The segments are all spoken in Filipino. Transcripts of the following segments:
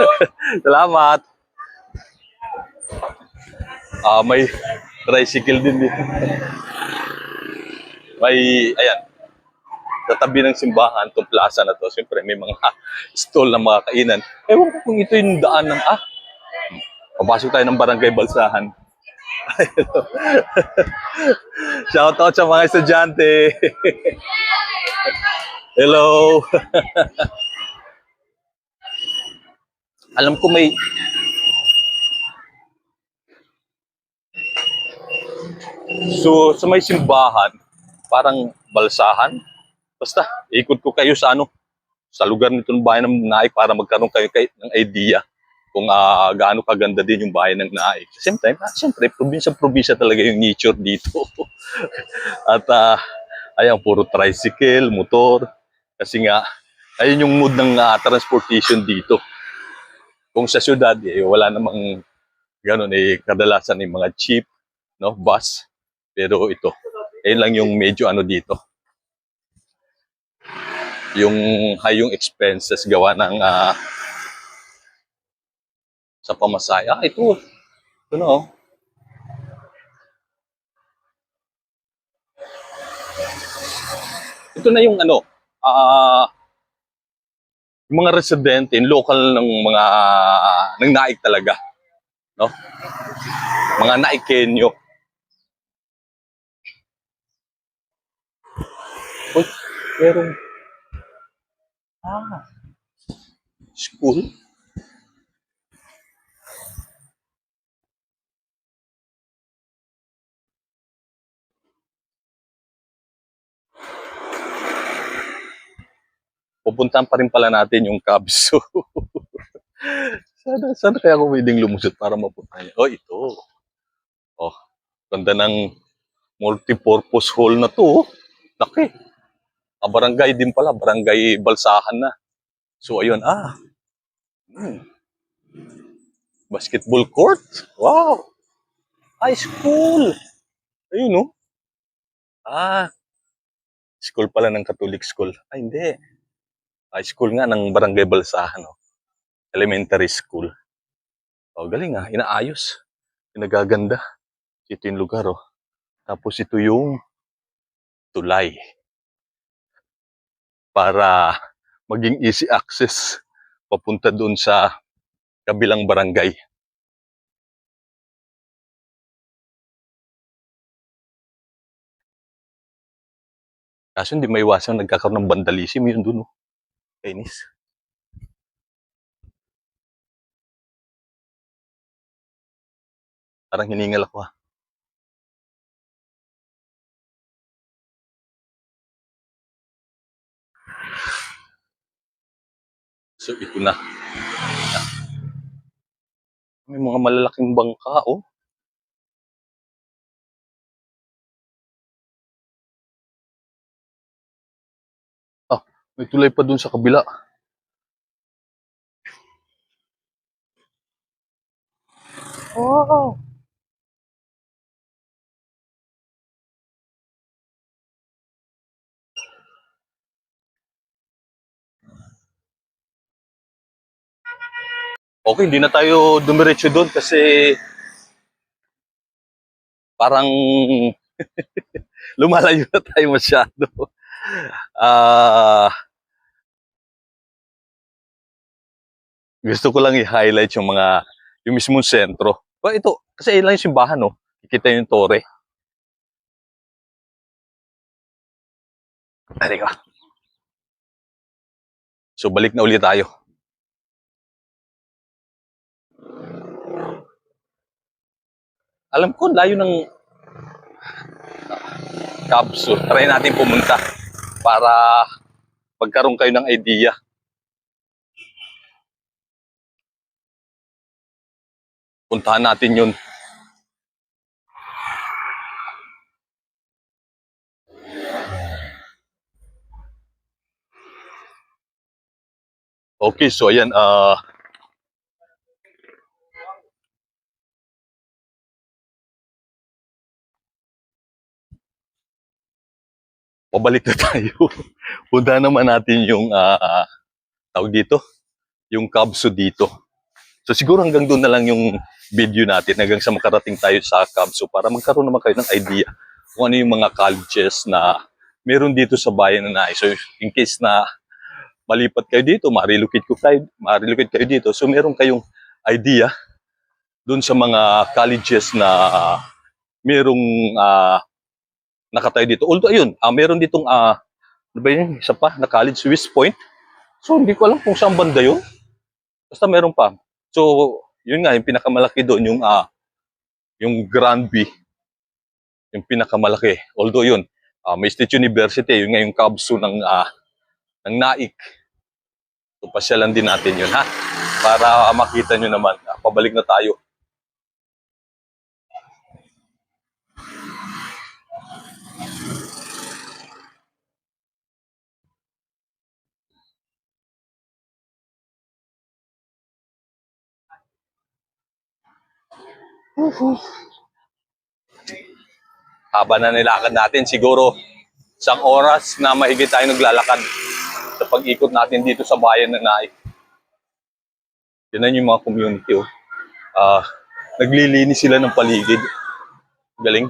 Salamat. Ah, may tricycle din dito. May, ayan, sa tabi ng simbahan, itong plaza na to, siyempre may mga stall na mga kainan. Ewan ko kung ito yung daan ng, ah, papasok tayo ng barangay Balsahan. Shout out sa mga estudyante. Hello. Alam ko may So, sa may simbahan, parang balsahan. Basta, ikot ko kayo sa ano, sa lugar nitong bayan ng Naik para magkaroon kayo kay, ng idea kung ah, gaano kaganda din yung bayan ng Naik. Same time, ah, siyempre, probinsya-probinsya talaga yung nature dito. At ah, ayan, puro tricycle, motor. Kasi nga, ayun yung mood ng ah, transportation dito. Kung sa syudad, eh, wala namang ganun, eh, kadalasan yung mga jeep, no, bus. Pero ito, ayun lang yung medyo ano dito. Yung high yung expenses gawa ng ah, sa pamasaya. Ah, ito. Ito na oh. Ito na yung ano, ah, yung mga residente, yung local ng mga ng naik talaga. No? Mga naikenyo. Uy, merong... Ah. School? Pupuntahan pa rin pala natin yung Cabso. sana, sana kaya ako pwedeng lumusot para mapunta niya. Oh, ito. Oh, ganda ng multi-purpose hall na to. oh. Laki. Ah, barangay din pala, barangay Balsahan na. So ayun, ah. Hmm. Basketball court. Wow. High school. Ayun, no? Ah. School pala ng Catholic school. Ay, hindi. High school nga ng barangay Balsahan, no? Elementary school. Oh, galing ah. Inaayos. Pinagaganda. Ito yung lugar, oh. Tapos ito yung tulay para maging easy access papunta doon sa kabilang barangay. Kaso hindi may iwasan nagkakaroon ng vandalism yun doon. Oh. Kainis. Parang hiningal ako ah. So ito na. May mga malalaking bangka oh. May tulay pa dun sa kabila. Oh. Okay, hindi na tayo dumiretso doon kasi parang lumalayo na tayo masyado. Ah, gusto ko lang i-highlight yung mga yung mismong sentro. Well, ito, kasi ilan yung simbahan, no? Kikita yung tore. Halika. So, balik na ulit tayo. Alam ko, layo ng Kabso. Try natin pumunta para magkaroon kayo ng idea. Puntahan natin yun. Okay, so ayan, ah pabalik na tayo. Punta naman natin yung ah, tawag dito, yung Kabso dito. So siguro hanggang doon na lang yung video natin hanggang sa makarating tayo sa Camso para magkaroon naman kayo ng idea kung ano yung mga colleges na meron dito sa bayan na nais. So in case na malipat kayo dito, ma-relocate ko kayo, ma-relocate kayo dito. So meron kayong idea doon sa mga colleges na merong ah, nakatayo dito. Although ayun, ah, meron ditong ah, ano ba yun, isa pa na college Swiss Point. So hindi ko alam kung saan banda yun. Basta meron pa. So yun nga yung pinakamalaki doon yung ah yung Grand B yung pinakamalaki. Although yun, ah, may State University, yun nga yung kabso ng ah, ng NAIC. So pasyalan din natin yun ha. Para ah, makita nyo naman. Ah, pabalik na tayo. Haba na nilakad natin, siguro isang oras na mahigit tayo naglalakad sa pag-ikot natin dito sa bayan ng Naik. Yan yung mga community. Oh. Ah, naglilinis sila ng paligid. Galing.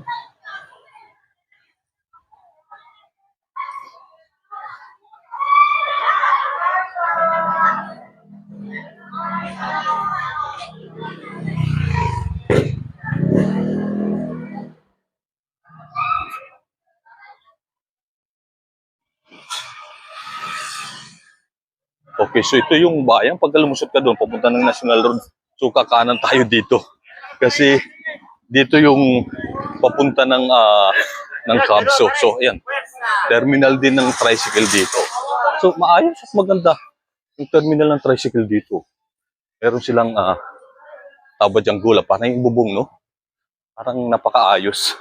Okay, so ito yung bayan. Pag lumusot ka doon, papunta ng National Road, so kakanan tayo dito. Kasi dito yung papunta ng ah, ng Cabso. So, ayan. Terminal din ng tricycle dito. So, maayos at maganda yung terminal ng tricycle dito. Meron silang ah, tabad yung gula. Parang yung bubong, no? Parang napakaayos.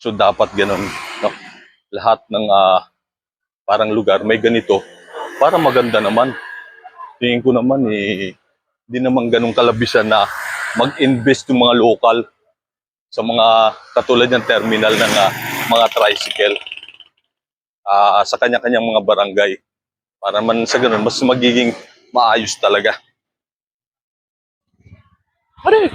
So, dapat ganun. No? Lahat ng ah, parang lugar may ganito para maganda naman. Tingin ko naman eh, di naman ganun kalabisan na mag-invest yung mga local sa mga katulad ng terminal ng ah, mga tricycle ah, sa kanya-kanyang mga barangay. Para man sa ganun, mas magiging maayos talaga. Pare!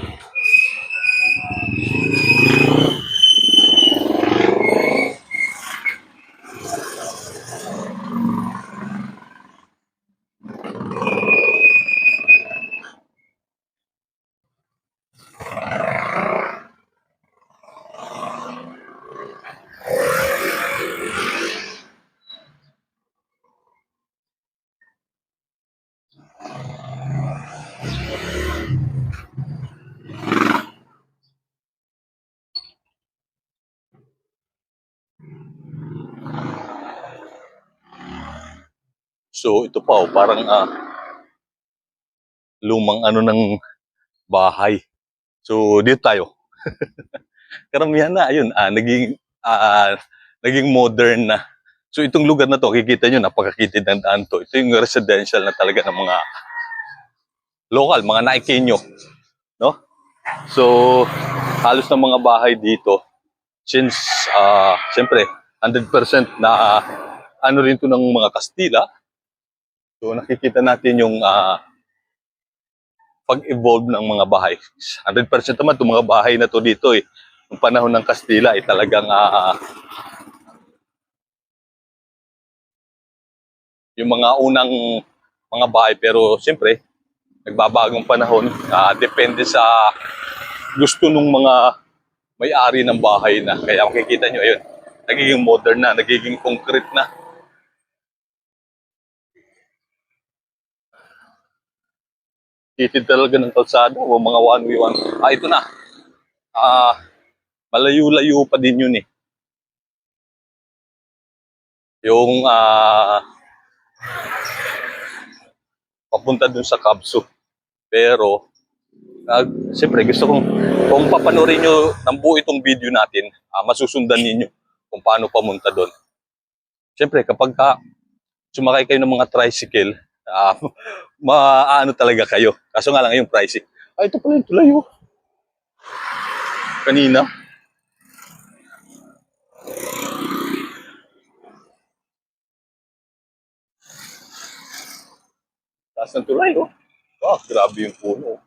So ito pa, oh, parang ah, lumang ano ng bahay. So dito tayo. Karamihan na, ayun, ah, naging, ah, naging modern na. So itong lugar na to, kikita nyo, napakakitid ng daan to. Ito yung residential na talaga ng mga local, mga naikenyo. No? So, halos ng mga bahay dito, since, ah, siyempre, 100% na ah, ano rin to ng mga Kastila, So nakikita natin yung ah, pag-evolve ng mga bahay. 100% naman itong mga bahay na to dito eh. Nung panahon ng Kastila ay talagang ah, yung mga unang mga bahay pero siyempre nagbabagong panahon ah, depende sa gusto ng mga may-ari ng bahay na kaya makikita nyo ayun nagiging modern na nagiging concrete na titid talaga ng kalsada o mga one way one. Ah, ito na. Ah, malayo-layo pa din yun eh. Yung ah papunta dun sa Kabso. Pero ah, siyempre gusto kong kung papanorin nyo ng buo itong video natin, ah, masusundan ninyo kung paano pamunta doon. Siyempre kapag ka sumakay kayo ng mga tricycle, ah, maano talaga kayo. Kaso nga lang yung pricing. Ah, ito pala yung tulayo. Kanina. Taas ng tulay, oh. Wow, grabe yung puno.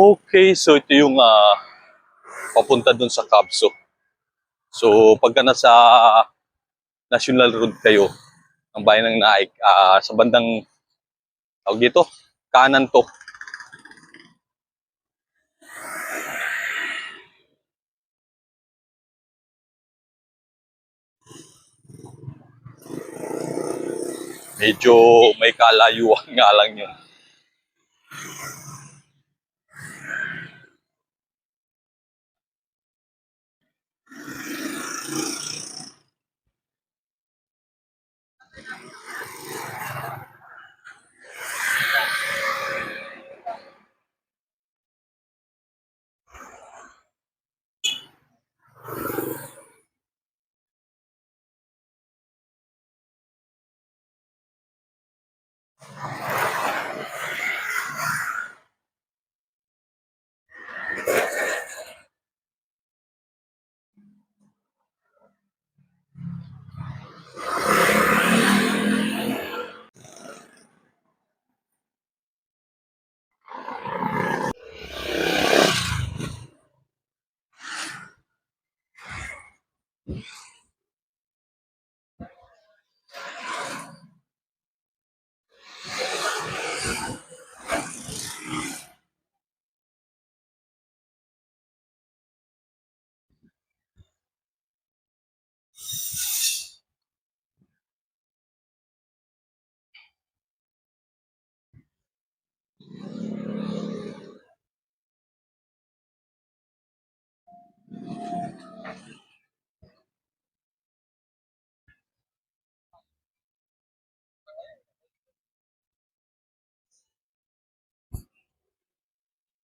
Okay, so ito yung ah, papunta dun sa Cabso. So pagka nasa National Road kayo, ang bayan ng Naik, ah, sa bandang tawag dito, kanan to. Medyo may kalayuan nga lang yun.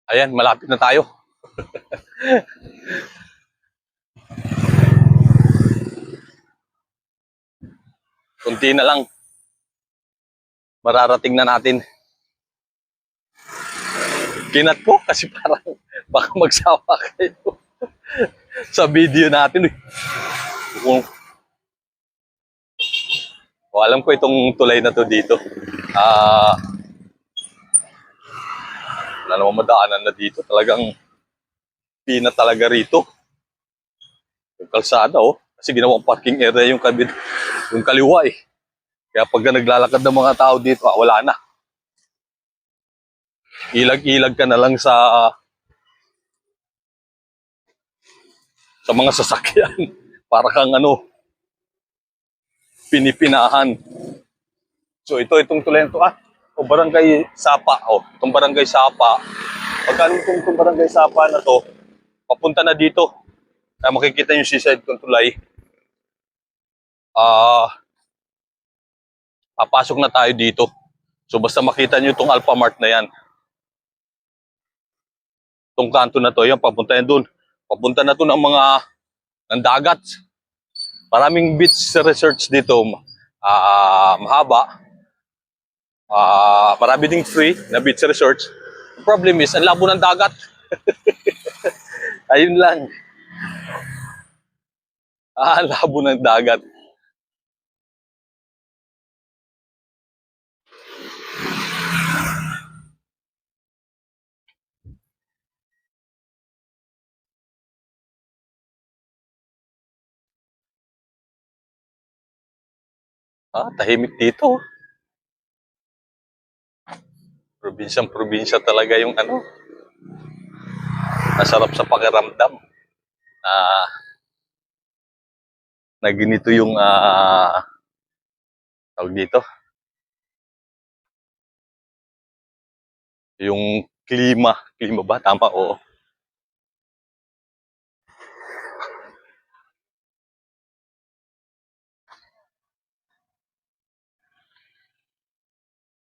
Ayan, malapit na tayo. Kunti na lang. Mararating na natin. Kinat ko kasi parang baka magsawa kayo sa video natin. eh. Kung, o, alam ko itong tulay na to dito. Ah, wala namang madaanan na dito. Talagang pina talaga rito. Yung kalsada, oh. Kasi ginawang parking area yung kabit, yung kaliwa, eh. Kaya pagka naglalakad ng mga tao dito, ah, wala na. Ilag-ilag ka na lang sa sa mga sasakyan. Para kang ano, pinipinahan. So ito, itong tulay na to, ah, o barangay Sapa, oh, itong barangay Sapa. Pagka itong, itong barangay Sapa na to, papunta na dito. Kaya makikita yung seaside kong tulay. Ah, papasok na tayo dito. So basta makita nyo itong Alphamart na yan. Itong kanto na to, yan, papunta yan dun. Papunta na to ng mga ng dagat. Maraming beach research dito. Ah, mahaba. Ah, marami ding free na beach. The problem is, ang labo ng dagat. Ayun lang. Ah, labo ng dagat. Ah, tahimik dito. Probinsyang probinsya talaga yung ano. Masarap sa pakiramdam. Ah, na ganito yung ah tawag dito. Yung klima, klima ba tama oo.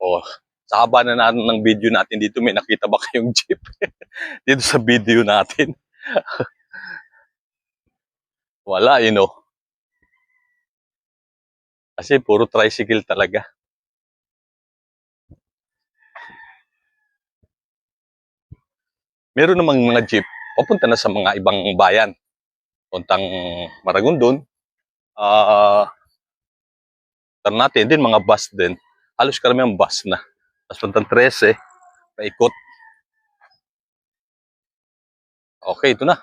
Oh, sa haba na natin ng video natin dito, may nakita ba kayong jeep? dito sa video natin. Wala, you know. Kasi puro tricycle talaga. Meron namang mga jeep papunta na sa mga ibang bayan. Puntang Maragondon, uh, ah, natin din mga bus din. Halos karamihan bus na. Tapos puntang 13, paikot. Okay, ito na.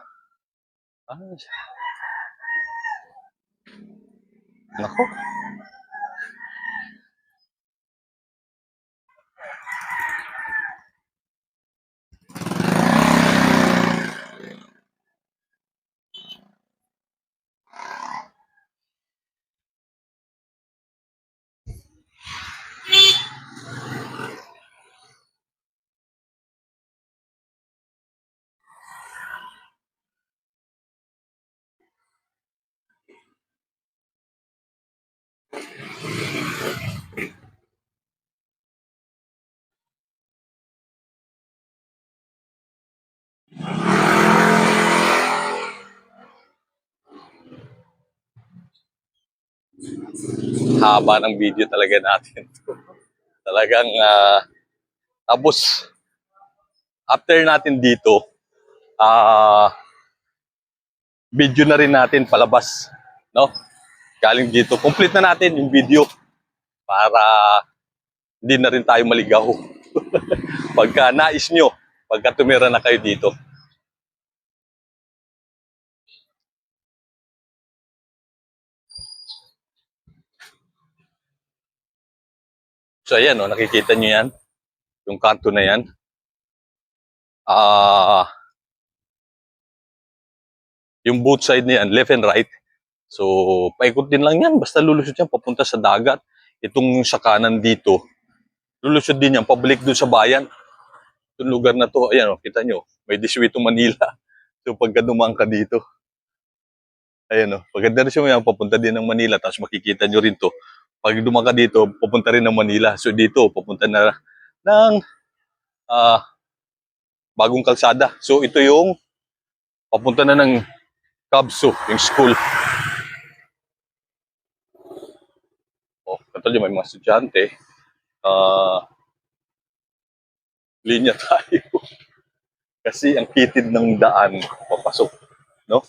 Ah, Nako. Haba ng video talaga natin. Talagang, ah, tapos, after natin dito, ah, video na rin natin palabas, no? Galing dito, complete na natin yung video para hindi na rin tayo maligaw. pagka nais nyo, pagka tumira na kayo dito. So ayan, oh, nakikita nyo yan. Yung kanto na yan. Ah, yung both side na yan, left and right. So, paikot din lang yan. Basta lulusot yan, papunta sa dagat. Itong sa kanan dito, lulusot din yan, pabalik doon sa bayan. Itong lugar na to, ayan, oh, kita nyo, may diswito Manila. So, pagka dumaan ka dito, ayan, oh, pagka siya yan, papunta din ng Manila, tapos makikita nyo rin to. Pag dumaan ka dito, papunta rin ng Manila. So, dito, papunta na ng ah bagong kalsada. So, ito yung papunta na ng Kabso, yung school. Oh, katulad may mga estudyante. Ah, linya tayo. Kasi ang kitid ng daan papasok, no?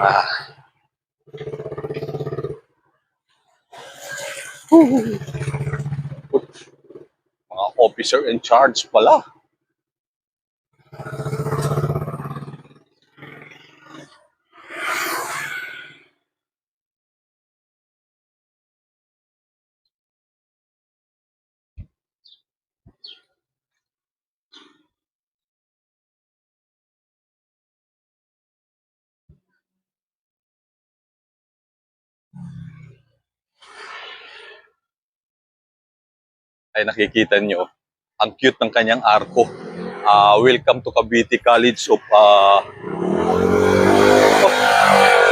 Ah. Mga officer in charge pala. Ay nakikita nyo, ang cute ng kanyang arko. Ah, welcome to Cavite College of of-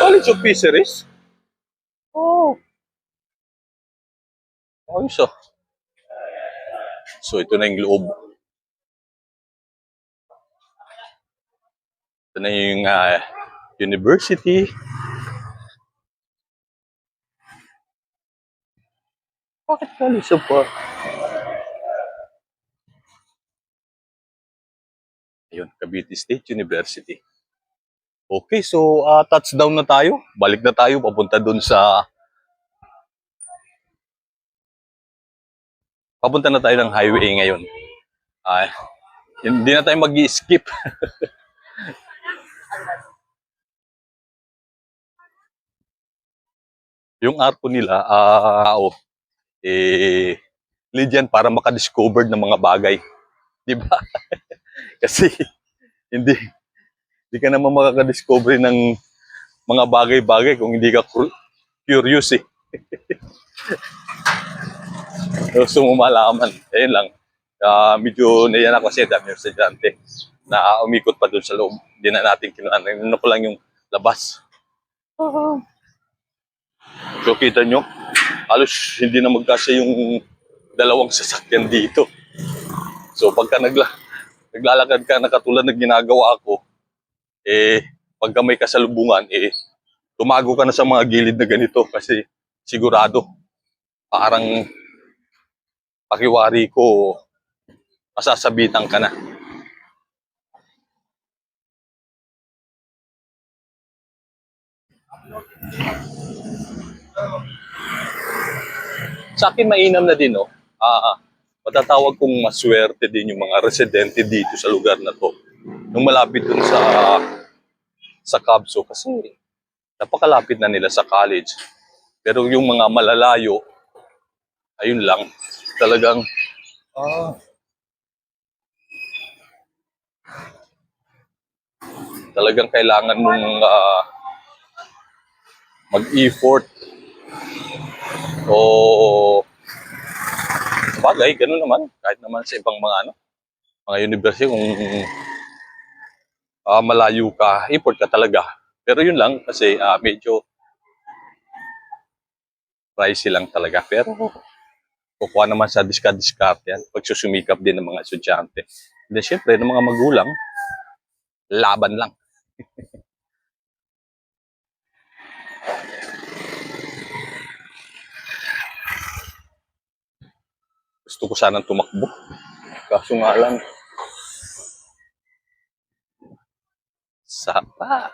College of Fisheries. Oh. Ayos ah. So ito na yung loob. Ito na yung ah, university. Bakit college of ah, Ayun, Cavite State University. Okay, so uh, touchdown na tayo. Balik na tayo papunta dun sa Papunta na tayo ng highway ngayon. Ay, hindi na tayo mag-skip. yung arko nila, ah, oh, eh, Lydian para makadiscover ng mga bagay. Di ba? Kasi hindi hindi ka naman makakadiscover ng mga bagay-bagay kung hindi ka cur- curious eh. Gusto mo malaman. Ayun lang. Ah, medyo naiyan ako kasi dami yung estudyante na umikot pa doon sa loob. Hindi na natin kinuha. Ano ko lang yung labas. So kita nyo, halos hindi na magkasya yung dalawang sasakyan dito. So pagka nagla naglalakad ka na katulad ng ginagawa ako, eh, pagka may kasalubungan, eh, tumago ka na sa mga gilid na ganito kasi sigurado, parang pakiwari ko, masasabitan ka na. Sa akin mainam na din, no? Oh. Uh, matatawag kong maswerte din yung mga residente dito sa lugar na to. Nung malapit dun sa sa Cabso kasi napakalapit na nila sa college. Pero yung mga malalayo, ayun lang, talagang ah, talagang kailangan mong ah, mag-effort o bagay, ganun naman. Kahit naman sa ibang mga ano, mga university, kung ah, malayo ka, effort ka talaga. Pero yun lang, kasi ah, medyo pricey lang talaga. Pero kukuha naman sa discard-discard yan. Pagsusumikap din ng mga estudyante. Then syempre, ng mga magulang, laban lang. Gusto ko sanang tumakbo. Kaso nga lang, sapa.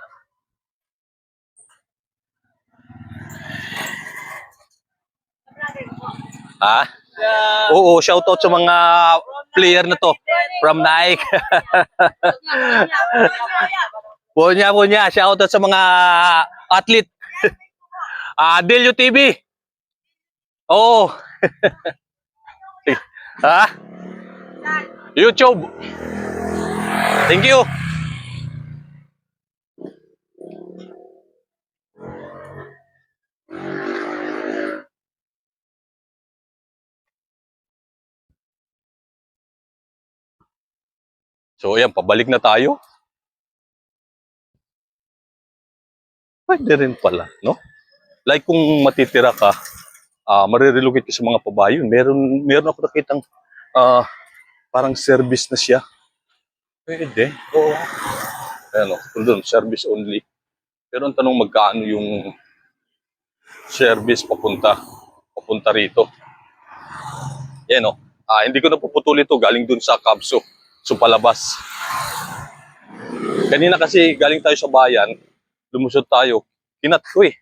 Ha? Oo, shoutout sa mga player na to from Nike. Punya, punya. Shoutout sa mga athlete. Ah, Delio TV. Oo. ha? YouTube. Thank you. So, ayan, pabalik na tayo. Pwede rin pala, no? Like kung matitira ka, ah marirelocate ka sa mga pabayon. Meron, meron ako nakitang ah parang service na siya. Pwede. Oo. Ayan o, kung doon, service only. Pero ang tanong magkano yung service papunta papunta rito. Yan o. Ah, hindi ko na puputuli ito galing dun sa Kabso. So palabas. Kanina kasi galing tayo sa bayan, lumusot tayo, kinat ko eh.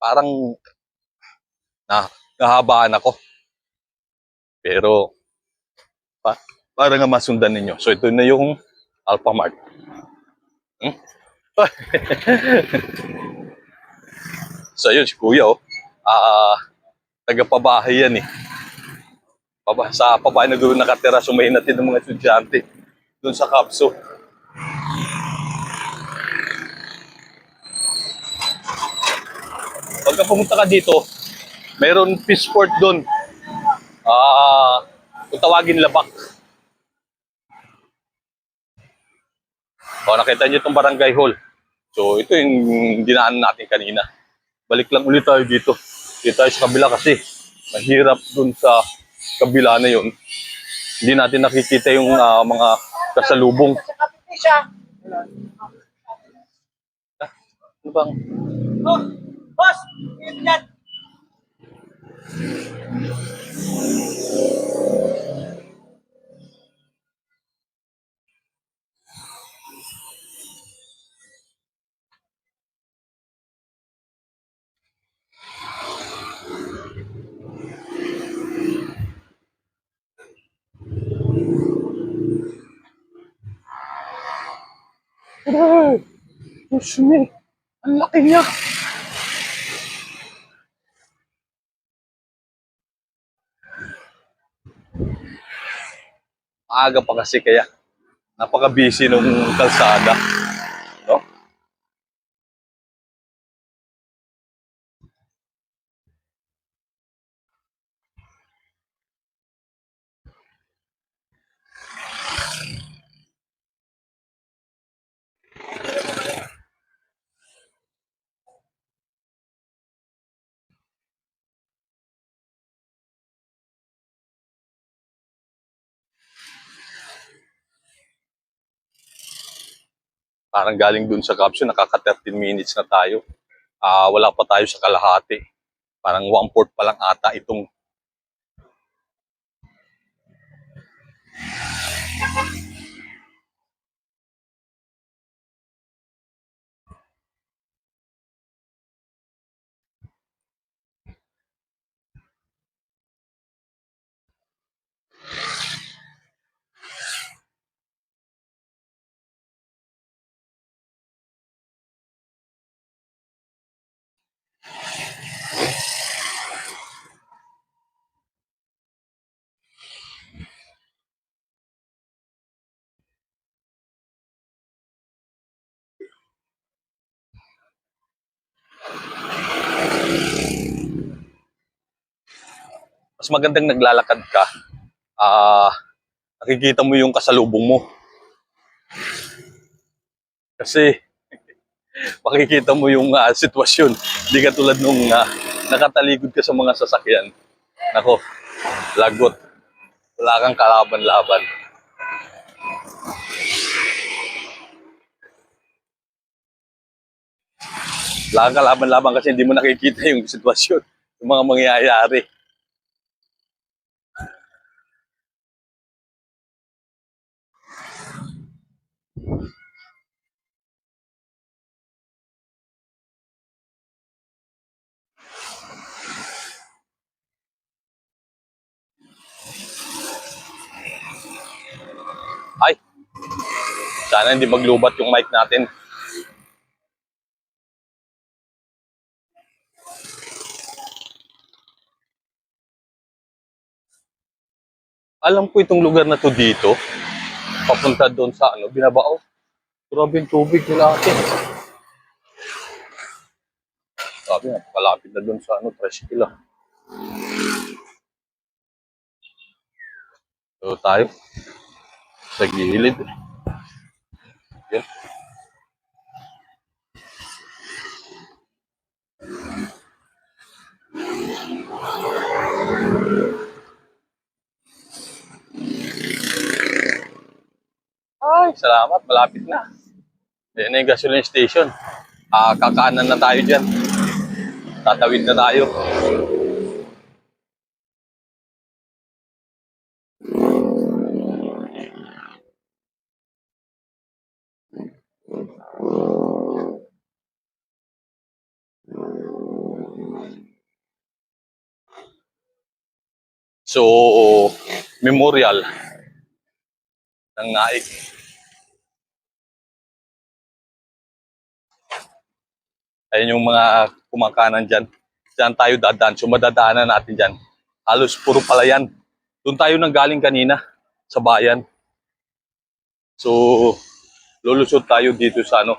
Parang na, nahabaan ako. Pero pa, para nga masundan ninyo. So ito na yung Alphamart. Hmm? so yun, si Kuya oh. Ah, tagapabahay yan eh. Paba, sa pabahay na doon nakatira, sumayin natin ng mga estudyante doon sa Kapso. Pagka pumunta ka dito, mayroon fish port doon. Ah, kung tawagin labak. O, nakita niyo itong barangay hall. So, ito yung dinaan natin kanina. Balik lang ulit tayo dito. Dito tayo sa kabila kasi mahirap dun sa kabila na yun. Hindi natin nakikita yung ah, mga kasalubong. Ano bang? Oh, boss, yan. Ay, Diyos me. Ang laki niya. Aga pa kasi kaya napaka-busy nung kalsada. Parang galing dun sa caption, nakaka 13 minutes na tayo. Ah, wala pa tayo sa kalahati. Parang one fourth pa lang ata itong mas magandang naglalakad ka, ah, nakikita mo yung kasalubong mo. Kasi, makikita mo yung ah, sitwasyon. Hindi ka tulad nung ah, nakataligod ka sa mga sasakyan. Nako, lagot. Wala kang kalaban-laban. Wala kang kalaban-laban kasi hindi mo nakikita yung sitwasyon, yung mga mangyayari. Ay, sana hindi maglubat yung mic natin. Alam ko itong lugar na to dito. Papunta doon sa ano, binabao. Grabe yung tubig nila atin. Sabi nga, kalapit na doon sa ano, tricycle ah. So tayo. Sa gilid. Yan. Ay, salamat. Malapit na. Yan na yung gasoline station. Ah, kakaanan na tayo dyan. Tatawid na tayo. So, memorial ng naik. Ayun yung mga kumakanan dyan. Diyan tayo dadaan. So, madadaanan natin dyan. Halos puro palayan. Doon tayo nang galing kanina sa bayan. So, lulusot tayo dito sa ano,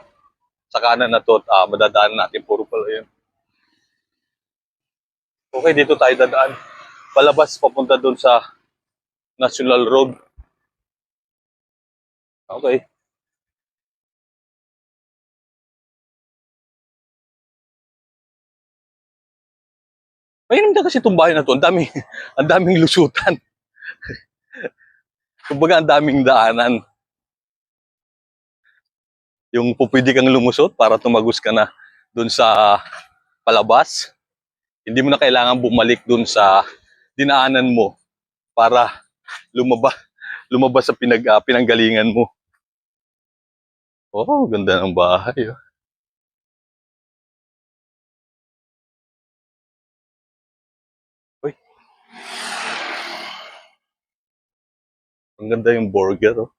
sa kanan na to at ah, madadaanan natin puro palayan. Okay, dito tayo dadaan. Palabas papunta doon sa National Road. Okay. Mainam na kasi itong bahay na to. Ang daming, ang daming lusutan. Kumbaga, ang daming daanan. Yung po pwede kang lumusot para tumagos ka na doon sa palabas. Hindi mo na kailangan bumalik doon sa dinaanan mo para lumaba, lumabas sa pinag, ah, pinanggalingan mo. Oh, ganda ng bahay. oh. Uy. Ang ganda yung burger. Oh.